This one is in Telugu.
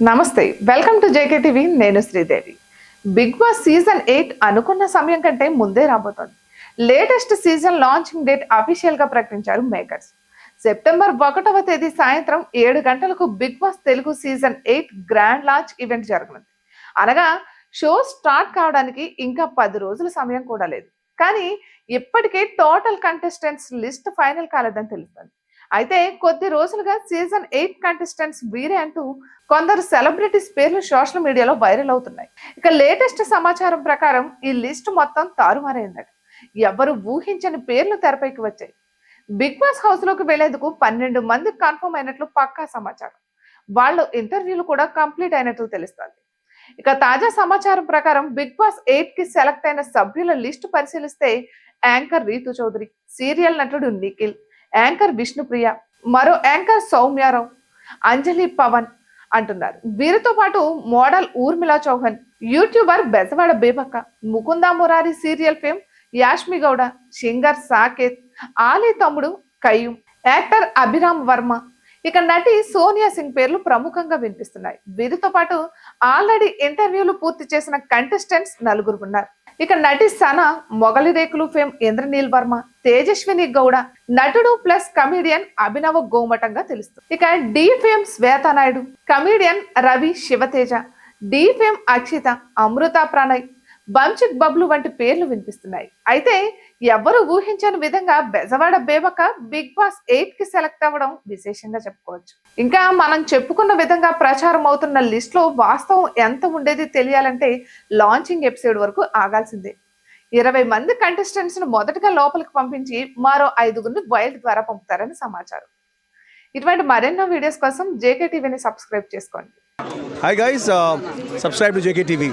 నమస్తే వెల్కమ్ టు జేకే టీవీ నేను Sridevi. Bigg Boss season eight అనుకున్న సమయం కంటే ముందే రాబోతోంది. లేటెస్ట్ సీజన్ లాంచింగ్ డేట్ అఫీషియల్గా ప్రకటించారు మేకర్స్. సెప్టెంబర్ ఒకటవ తేదీ సాయంత్రం ఏడు గంటలకు Bigg Boss Telugu season eight grand launch event జరగనుంది. అనగా షో స్టార్ట్ కావడానికి ఇంకా పది రోజుల సమయం కూడా లేదు. కానీ ఇప్పటికే టోటల్ కంటెస్టెంట్స్ లిస్ట్ ఫైనల్ కాలేదని తెలుస్తుంది. అయితే కొద్ది రోజులుగా సీజన్ ఎయిట్ కంటెస్టెంట్స్ వీరే అంటూ కొందరు సెలబ్రిటీస్ పేర్లు సోషల్ మీడియాలో వైరల్ అవుతున్నాయి. ఇక లేటెస్ట్ సమాచారం ప్రకారం ఈ లిస్ట్ మొత్తం తారుమారైందట. ఎవరు ఊహించని పేర్లు తెరపైకి వచ్చాయి. బిగ్ బాస్ హౌస్లోకి వెళ్ళేందుకు పన్నెండు మంది కన్ఫర్మ్ అయినట్లు పక్కా సమాచారం. వాళ్ళు ఇంటర్వ్యూలు కూడా కంప్లీట్ అయినట్లు తెలుస్తుంది. ఇక తాజా సమాచారం ప్రకారం బిగ్ బాస్ ఎయిట్కి సెలెక్ట్ అయిన సభ్యుల లిస్టు పరిశీలిస్తే యాంకర్ రీతు చౌదరి సీరియల్ నటుడు నిఖిల్ యాంకర్ విష్ణుప్రియ మరో యాంకర్ సౌమ్యారావు అంజలి పవన్ అంటున్నారు. వీరితో పాటు model Urmila Chauhan YouTuber Bezawada Bebakka Mukunda Murari serial fame Yashmi Gowda singer Saketh Ali తమ్ముడు కయ్యూమ్ యాక్టర్ అభిరామ్ వర్మ. ఇక నటి సోనియా సింగ్ పేర్లు ప్రముఖంగా వినిపిస్తున్నాయి. వీరితో పాటు ఆల్రెడీ ఇంటర్వ్యూలు పూర్తి చేసిన కంటెస్టెంట్స్ నలుగురు ఉన్నారు. ఇక నటి సన మొగలి రేకులు ఫేమ్ ఇంద్రనీల్ వర్మ తేజస్విని గౌడ. నటుడు ప్లస్ కమీడియన్ అభినవ గోమటంగా తెలుస్తుంది. ఇక Dhee fame Shweta Naidu comedian Ravi Shivateja Dhee fame Akshita Amrutha Pranay Banchak Bablu వంటి పేర్లు వినిపిస్తున్నాయి. అయితే ఎవరు ఊహించని విధంగా బెజవాడ బేబక బిగ్ బాస్ ఎయిట్కి సెలెక్ట్ అవ్వడం విశేషంగా చెప్పుకోవచ్చు. ఇంకా మనం చెప్పుకున్న విధంగా ప్రచారం అవుతున్న లిస్ట్లో వాస్తవం ఎంత ఉండేది తెలియాలంటే లాంచింగ్ ఎపిసోడ్ వరకు ఆగాల్సిందే. ఇరవై మంది కంటెస్టెంట్స్ను మొదటగా లోపలికి పంపించి మరో ఐదుగురిని వైల్డ్ ద్వారా పంపుతారని సమాచారం. ఇటువంటి మరెన్నో వీడియోస్ కోసం జేకే టీవీని సబ్స్క్రైబ్ చేసుకోండి. Hi guys subscribe to JK TV